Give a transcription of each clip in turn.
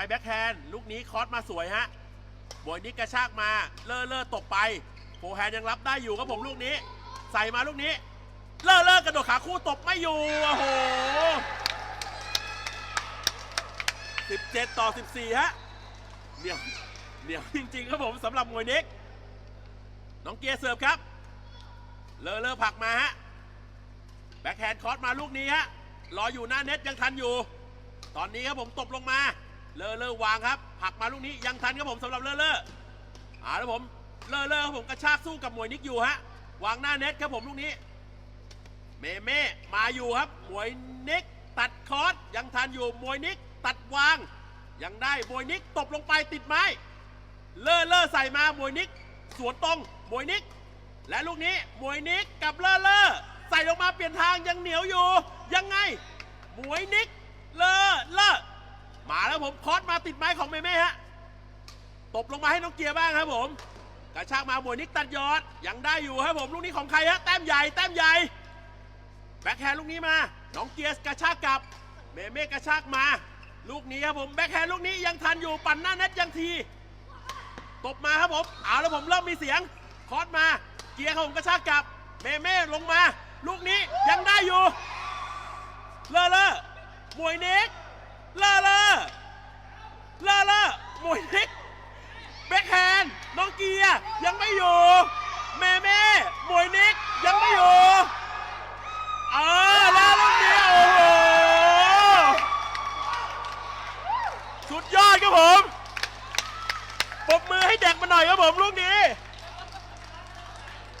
ไปแบ็คแฮนด์ลูกนี้คอสมาสวยฮะบอยนิกกระชากมา เลอเลอตกไปโฟแฮนด์ยังรับได้อยู่ครับผมลูกนี้ ใส่มาลูกนี้ เลอเลอกระโดดขาคู่ตบไม่อยู่โอ้โห17 ต่อ 14 ฮะเดี๋ยวเดี๋ยวจริง ๆ ครับผมสำหรับมวยนิกน้องเกียร์เสิร์ฟครับ เลอเลอผลักมาฮะแบ็คแฮนด์คอสมาลูกนี้ฮะรออยู่หน้าเน็ตยังทันอยู่ ตอนนี้ครับผมตบลงมา เลอเลอวางครับผลักมาลูกนี้ยังทันครับผมสำหรับเลอเลออ่าแล้วผมเลอเลอครับผมกระชากสู้กับมวยนิกอยู่ฮะวางหน้าเน็ตครับผมลูกนี้ เมเม่มาอยู่ครับมวยนิกตัดคอร์สยังทันอยู่มวยนิกตัดวาง ยังได้มวยนิกตบลงไปติดไม้ เลอเลอใส่มามวยนิก สวนตรงมวยนิก และลูกนี้มวยนิกกับเลอเลอใส่ลงมาเปลี่ยนทางยังเหนียวอยู่ ยังไงมวยนิก มาแล้วผมคอสมาติดไม้ของเมเม่ฮะตบลงมาให้น้องเกียร์บ้างครับผมกระชากมามวยนิกตัดยอดยังได้อยู่ครับผมลูกนี้ของใครฮะแต้มใหญ่แต้มใหญ่แบ็คแฮนด์ลูกนี้มา น้องเกียร์กระชากกลับ เมเม่กระชากมา ลูกนี้ครับผมแบ็คแฮนด์ลูกนี้ยังทันอยู่ปั่นหน้าเน็ตยังทีตบมาครับผมเอาแล้วผมเริ่มมีเสียงคอสมา เกียร์ครับผมกระชากกลับ เมเม่ลงมา ลูกนี้ยังได้อยู่เลอเลอมวยนิกเลอเลอ อเลอมวยนิกแบ็คแฮนด์น้องเกียร์ยังไม่อยู่เมเม่มวยนิกยังไม่อยู่เออแล้วลูกนี้โอ้โหสุดยอดครับผมปรบมือให้เด็กมาหน่อยครับผมลูกนี้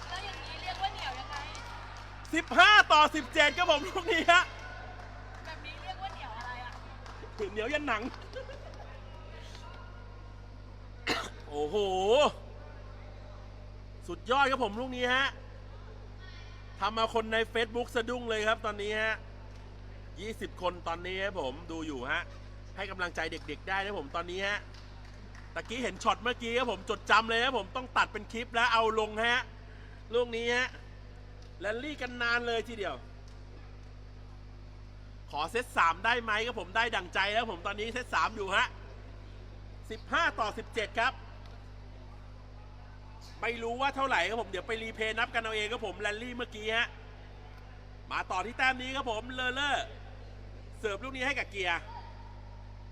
แล้วอย่างนี้เรียกว่าเหนียวยังไง 15 ต่อ 17ครับผมลูกนี้ฮะแบบนี้เรียกว่าเหนียวอะไรอะ เหนียวยันหนัง โอ้โห สุดยอดครับผมลูกนี้ฮะทำมาคนใน Facebook สะดุ้งเลยครับตอนนี้ฮะ 20 คนตอนนี้ครับผมดูอยู่ฮะ ให้กำลังใจเด็กๆได้นะผมตอนนี้ฮะ ตะกี้เห็นช็อตเมื่อกี้ครับผมจดจำเลยครับผมต้องตัดเป็นคลิปแล้วเอาลงฮะ ลูกนี้ฮะแรลลี่กันนานเลยทีเดียว ขอเซตสามได้ไหมครับผมได้ดั่งใจแล้วผมตอนนี้เซตสามอยู่ฮะสิบห้าต่อสิบเจ็ดครับ ไม่รู้ว่าเท่าไหร่ครับผม เดี๋ยวไปรีเพย์นับกันเอาเองครับผมแลนลี่เมื่อกี้ฮะ มาต่อที่แต้มนี้ครับผม เลอเลอร์เสิร์ฟลูกนี้ให้กับเกียร์